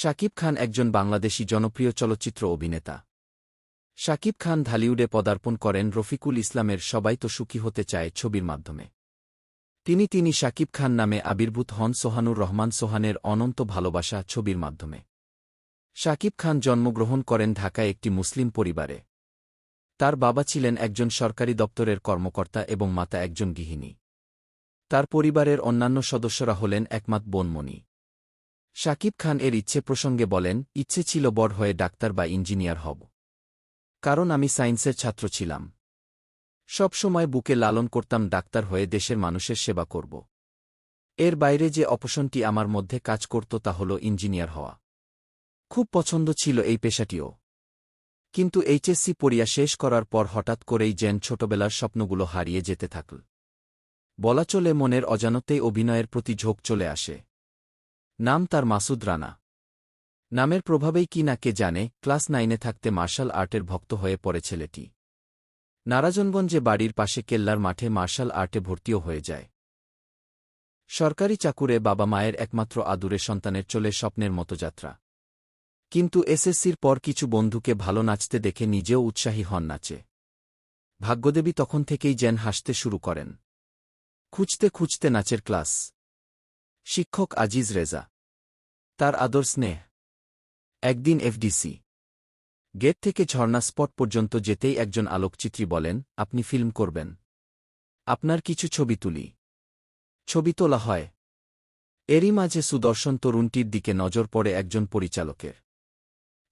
শাকিব খান একজন বাংলাদেশী জনপ্রিয় চলচ্চিত্র অভিনেতা। শাকিব খান ঢালিউডে পদার্পণ করেন রফিকুল ইসলামের সবাই তো সুখী হতে চায় ছবির মাধ্যমে। তিনি তিনি শাকিব খান নামে আবির্ভূত হন সোহানুর রহমান সোহানের অনন্ত ভালোবাসা ছবির মাধ্যমে। শাকিব খান জন্মগ্রহণ করেন ঢাকায় একটি মুসলিম পরিবারে। তার বাবা ছিলেন একজন সরকারি দপ্তরের কর্মকর্তা এবং মাতা একজন গৃহিণী। তার পরিবারের অন্যান্য সদস্যরা হলেন একমাত বোনমণি। শাকিব খান এর ইচ্ছে প্রসঙ্গে বলেন, ইচ্ছে ছিল বড় হয়ে ডাক্তার বা ইঞ্জিনিয়ার হব। কারণ আমি সায়েন্সের ছাত্র ছিলাম। সব সময় বুকে লালন করতাম ডাক্তার হয়ে দেশের মানুষের সেবা করব। এর বাইরে যে অপশনটি আমার মধ্যে কাজ করত তা হল ইঞ্জিনিয়ার হওয়া। খুব পছন্দ ছিল এই পেশাটিও। কিন্তু এইচএসসি পড়িয়া শেষ করার পর হঠাৎ করেই যেন ছোটবেলার স্বপ্নগুলো হারিয়ে যেতে থাকল। বলা চলে মনের অজানতেই অভিনয়ের প্রতি ঝোঁক চলে আসে। নাম তার মাসুদ রানা। নামের প্রভাবেই কি না কে জানে, ক্লাস নাইনে থাকতে মার্শাল আর্টের ভক্ত হয়ে পড়ে ছেলেটি। নারাজনগঞ্জে বাড়ির পাশে কেল্লার মাঠে মার্শাল আর্টে ভর্তিও হয়ে যায়। সরকারি চাকুরে বাবা মায়ের একমাত্র আদুরে সন্তানের চলে স্বপ্নের মতো যাত্রা। কিন্তু এসএসসির পর কিছু বন্ধুকে ভালো নাচতে দেখে নিজেও উৎসাহী হন নাচে। ভাগ্যদেবী তখন থেকেই জেন হাসতে শুরু করেন। খুঁজতে খুঁজতে নাচের ক্লাস। শিক্ষক আজিজ রেজা। তার আদর স্নেহ। একদিন এফডিসি। গেট থেকে ঝর্ণা স্পট পর্যন্ত যেতেই একজন আলোকচিত্রী বলেন, আপনি ফিল্ম করবেন। আপনার কিছু ছবি তুলি। ছবি তোলা হয়। এরই মাঝে সুদর্শন তরুণটির দিকে নজর পড়ে একজন পরিচালকের।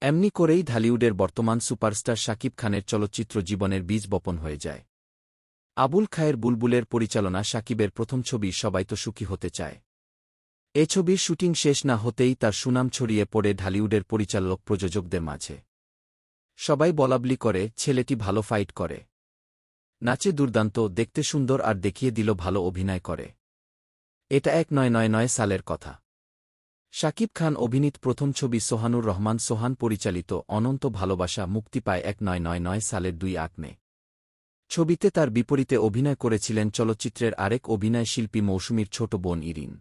এমনি করেই ঢালিউডের বর্তমান সুপারস্টার শাকিব খানের চলচ্চিত্র জীবনের বীজ বপন হয়ে যায়। আবুল খায়ের বুলবুলের পরিচালনা শাকিবের প্রথম ছবি সবাই তো সুখী হতে চায়। এ ছবির শুটিং শেষ না হতেই তার সুনাম ছড়িয়ে পড়ে ঢালিউডের পরিচালক প্রযোজকদের মাঝে। সবাই বলাবলি করে, ছেলেটি ভালো ফাইট করে। নাচে দুর্দান্ত, দেখতে সুন্দর আর দেখিয়ে দিল ভালো অভিনয় করে। এটা এক নয় নয় নয় সালের কথা। শাকিব খান অভিনীত প্রথম ছবি সোহানুর রহমান সোহান পরিচালিত অনন্ত ভালোবাসা মুক্তি পায় এক নয় নয় নয় সালের দুই আট মে ছবিতে তার বিপরীতে অভিনয় করেছিলেন চলচ্চিত্রের আরেক অভিনয় শিল্পী মৌসুমীর ছোট বোন ইরিন।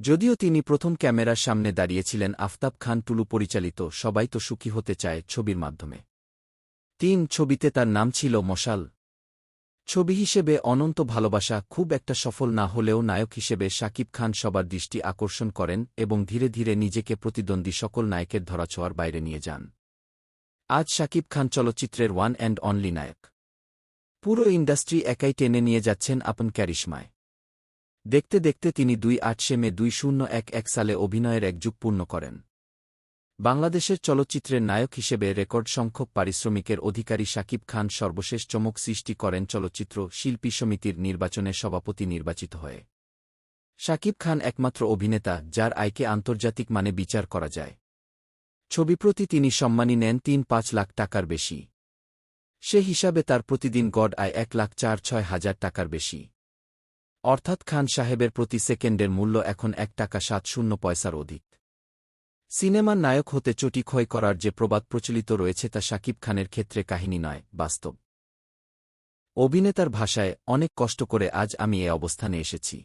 যদিও তিনি প্রথম ক্যামেরার সামনে দাঁড়িয়েছিলেন আফতাব খান টুলু পরিচালিত সবাই তো সুখী হতে চায় ছবির মাধ্যমে। তিন ছবিতে তার নাম ছিল মশাল। ছবি হিসেবে অনন্ত ভালোবাসা খুব একটা সফল না হলেও নায়ক হিসেবে শাকিব খান সবার দৃষ্টি আকর্ষণ করেন এবং ধীরে ধীরে নিজেকে প্রতিদ্বন্দ্বী সকল নায়কের ধরাছোয়ার বাইরে নিয়ে যান। আজ শাকিব খান চলচ্চিত্রের ওয়ান অ্যান্ড অনলি নায়ক। পুরো ইন্ডাস্ট্রি একাই টেনে নিয়ে যাচ্ছেন আপন ক্যারিশমায়। দেখতে দেখতে তিনি দুই আটশে মে দুই শূন্য এক এক সালে অভিনয়ের এক যুগ পূর্ণ করেন। বাংলাদেশের চলচ্চিত্রের নায়ক হিসেবে রেকর্ড সংখ্যক পারিশ্রমিকের অধিকারী শাকিব খান সর্বশেষ চমক সৃষ্টি করেন চলচ্চিত্র শিল্পী সমিতির নির্বাচনে সভাপতি নির্বাচিত হয়ে। শাকিব খান একমাত্র অভিনেতা যার আয়কে আন্তর্জাতিক মানে বিচার করা যায়। ছবিপ্রতি তিনি সম্মানী নেন তিন পাঁচ লাখ টাকার বেশি। সে হিসাবে তার প্রতিদিন গড় আয় এক লাখ চার ছয় হাজার টাকার বেশি। অর্থাৎ খান সাহেবের প্রতি সেকেন্ডের মূল্য এখন এক টাকা সাত শূন্য পয়সার অধিক। সিনেমার নায়ক হতে চটি ক্ষয় করার যে প্রবাদ প্রচলিত রয়েছে তা শাকিব খানের ক্ষেত্রে কাহিনী নয়, বাস্তব। অভিনেতার ভাষায় অনেক কষ্ট করে আজ আমি এ অবস্থানে এসেছি।